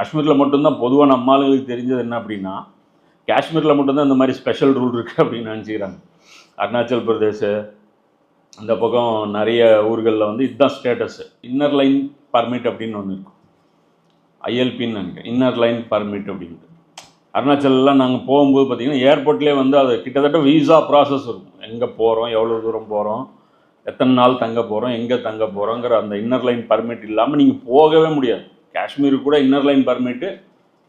காஷ்மீரில் மட்டும்தான் பொதுவாக நம்ம ஆளுங்களுக்கு தெரிஞ்சது என்ன அப்படின்னா காஷ்மீரில் மட்டும்தான் இந்த மாதிரி ஸ்பெஷல் ரூல் இருக்குது அப்படின்னு நினச்சிக்கிறாங்க. அருணாச்சல் பிரதேஷ் அந்த பக்கம் நிறைய ஊர்களில் வந்து இதுதான் ஸ்டேட்டஸு இன்னர் லைன் பர்மிட் அப்படின்னு ஒன்று இருக்கும். ஐஎல்பின்னு நினைக்கிறேன். இன்னர் லைன் பர்மிட் அப்படின்ட்டு. அருணாச்சல்லாம் நாங்கள் போகும்போது பார்த்திங்கன்னா ஏர்போர்ட்லேயே வந்து அது கிட்டத்தட்ட விசா ப்ராசஸ் இருக்கும். எங்கே போகிறோம் எவ்வளோ தூரம் போகிறோம் எத்தனை நாள் தங்க போகிறோம் எங்கே தங்க போகிறோங்கிற அந்த இன்னர் லைன் பர்மிட் இல்லாமல் நீங்கள் போகவே முடியாது. காஷ்மீருக்கு கூட இன்னர் லைன் பர்மிட்டு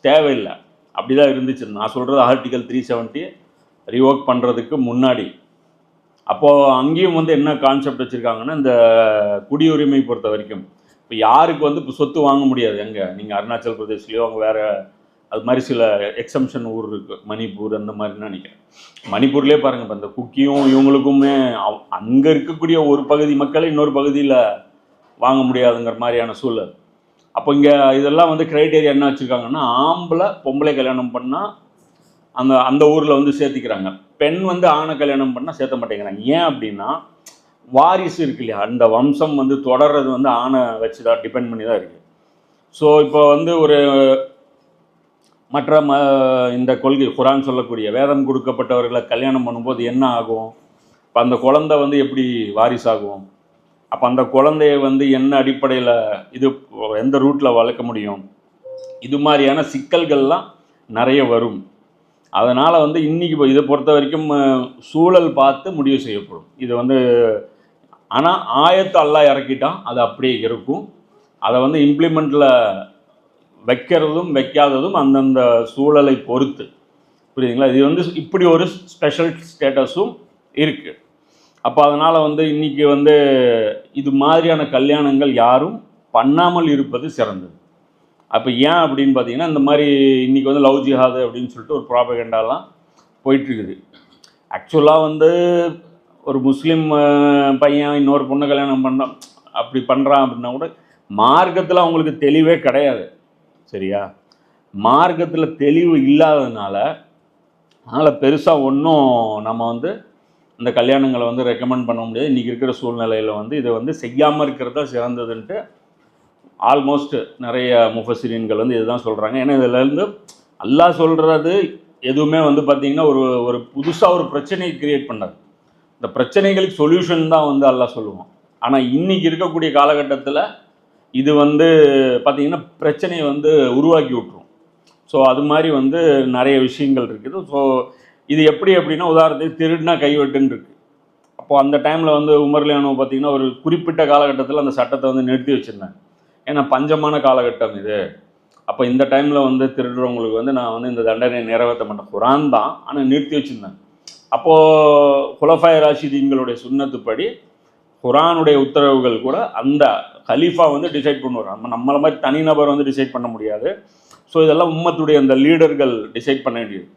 தேவையில்லை. அப்படி தான் இருந்துச்சு. நான் சொல்கிறது ஆர்டிகல் த்ரீ செவன்ட்டி ரிவோக் பண்ணுறதுக்கு முன்னாடி. அப்போது அங்கேயும் வந்து என்ன கான்செப்ட் வச்சுருக்காங்கன்னா இந்த குடியுரிமை பொறுத்த வரைக்கும். இப்போ யாருக்கு வந்து இப்போ சொத்து வாங்க முடியாது எங்கே நீங்கள் அருணாச்சல் பிரதேஷ்லேயோ அங்கே வேறு அது மாதிரி சில எக்ஸம்ஷன் ஊர் இருக்குது மணிப்பூர் அந்த மாதிரின்னு நினைக்கிறேன். மணிப்பூர்லேயே பாருங்கள் இப்போ இந்த குக்கியும் இவங்களுக்குமே அங்கே இருக்கக்கூடிய ஒரு பகுதி மக்களை இன்னொரு பகுதியில் வாங்க முடியாதுங்கிற மாதிரியான சூழல். அப்போ இங்கே இதெல்லாம் வந்து க்ரைட்டேரியா என்ன வச்சுருக்காங்கன்னா ஆம்பளை பொம்பளை கல்யாணம் பண்ணால் அந்த அந்த ஊரில் வந்து சேர்த்திக்கிறாங்க. பெண் வந்து ஆணை கல்யாணம் பண்ணால் சேர்த்த மாட்டேங்கிறாங்க. ஏன் அப்படின்னா வாரிசு இருக்கு இல்லையா? அந்த வம்சம் வந்து தொடர்றது வந்து ஆணை வச்சு தான் டிபெண்ட் பண்ணி தான் இருக்குது ஸோ இப்போ வந்து ஒரு மற்ற ம இந்த கொள்கை குரான் சொல்லக்கூடிய வேதம் கொடுக்கப்பட்டவர்களை கல்யாணம் பண்ணும்போது என்ன ஆகும்? இப்போ அந்த குழந்தை வந்து எப்படி வாரிசாகும்? அப்போ அந்த குழந்தைய வந்து என்ன அடிப்படையில் இது எந்த ரூட்டில் வளர்க்க முடியும்? இது மாதிரியான சிக்கல்கள்லாம் நிறைய வரும். அதனால் வந்து இன்றைக்கி இதை பொறுத்த வரைக்கும் சூழல் பார்த்து முடிவு செய்யப்படும். இது வந்து ஆனால் ஆயத்தை அல்லாஹ் இறக்கிட்டான் அது அப்படியே இருக்கும். அதை வந்து இம்ப்ளிமெண்ட்டில் வைக்கிறதும் வைக்காததும் அந்தந்த சூழலை பொறுத்து. புரியுதுங்களா? இது வந்து இப்படி ஒரு ஸ்பெஷல் ஸ்டேட்டஸும் இருக்குது அப்போ அதனால் வந்து இன்றைக்கி வந்து இது மாதிரியான கல்யாணங்கள் யாரும் பண்ணாமல் இருப்பது சிறந்தது. அப்போ ஏன் அப்படின்னு பார்த்தீங்கன்னா இந்த மாதிரி இன்றைக்கி வந்து லவ் ஜிஹாது அப்படின்னு சொல்லிட்டு ஒரு ப்ராபகண்டாலாம் போயிட்டுருக்குது. ஆக்சுவலாக வந்து ஒரு முஸ்லீம் பையன் இன்னொரு பொண்ணு கல்யாணம் பண்ணான் அப்படி பண்ணுறான் அப்படின்னா கூட மார்க்கத்தில் அவங்களுக்கு தெளிவே கிடையாது. சரியா? மார்க்கத்தில் தெளிவு இல்லாததுனால அதனால் பெருசாக ஒன்றும் நம்ம வந்து அந்த கல்யாணங்களை வந்து ரெக்கமெண்ட் பண்ண முடியாது. இன்றைக்கி இருக்கிற சூழ்நிலையில் வந்து இதை வந்து செய்யாமல் இருக்கிறது தான் சிறந்ததுன்ட்டு ஆல்மோஸ்ட் நிறைய முஃபசிரியன்கள் வந்து இதுதான் சொல்கிறாங்க ஏன்னா இதுலேருந்து அல்லாஹ் சொல்கிறது எதுவுமே வந்து பார்த்திங்கன்னா ஒரு ஒரு புதுசாக ஒரு பிரச்சனையை க்ரியேட் பண்ணாது. இந்த பிரச்சனைகளுக்கு சொல்யூஷன் தான் வந்து அல்லாஹ் சொல்லுவோம் ஆனால் இன்றைக்கி இருக்கக்கூடிய காலகட்டத்தில் இது வந்து பார்த்திங்கன்னா பிரச்சனையை வந்து உருவாக்கி விட்ரும் ஸோ அது மாதிரி வந்து நிறைய விஷயங்கள் இருக்குது. ஸோ இது எப்படி அப்படின்னா உதாரணத்துக்கு திருடினா கைவெட்டுன்னு இருக்குது அப்போ அந்த டைமில் வந்து உமர்லியானோ பார்த்தீங்கன்னா ஒரு குறிப்பிட்ட காலகட்டத்தில் அந்த சட்டத்தை வந்து நிறுத்தி வச்சுருந்தாங்க. ஏன்னா பஞ்சமான காலகட்டம் இது. அப்போ இந்த டைமில் வந்து திருடுறவங்களுக்கு வந்து நான் வந்து இந்த தண்டனையை நிறைவேற்ற மாட்டேன் குரான் தான் ஆனால் நிறுத்தி வச்சுருந்தேன் அப்போது குலஃபாய் ராஷிதீன்களுடைய சுண்ணத்துப்படி குரானுடைய உத்தரவுகள் கூட அந்த கலீஃபா வந்து டிசைட் பண்ணுவார். நம்ம நம்மளை மாதிரி தனிநபர் வந்து டிசைட் பண்ண முடியாது. ஸோ இதெல்லாம் உம்மத்துடைய அந்த லீடர்கள் டிசைட் பண்ண வேண்டியது.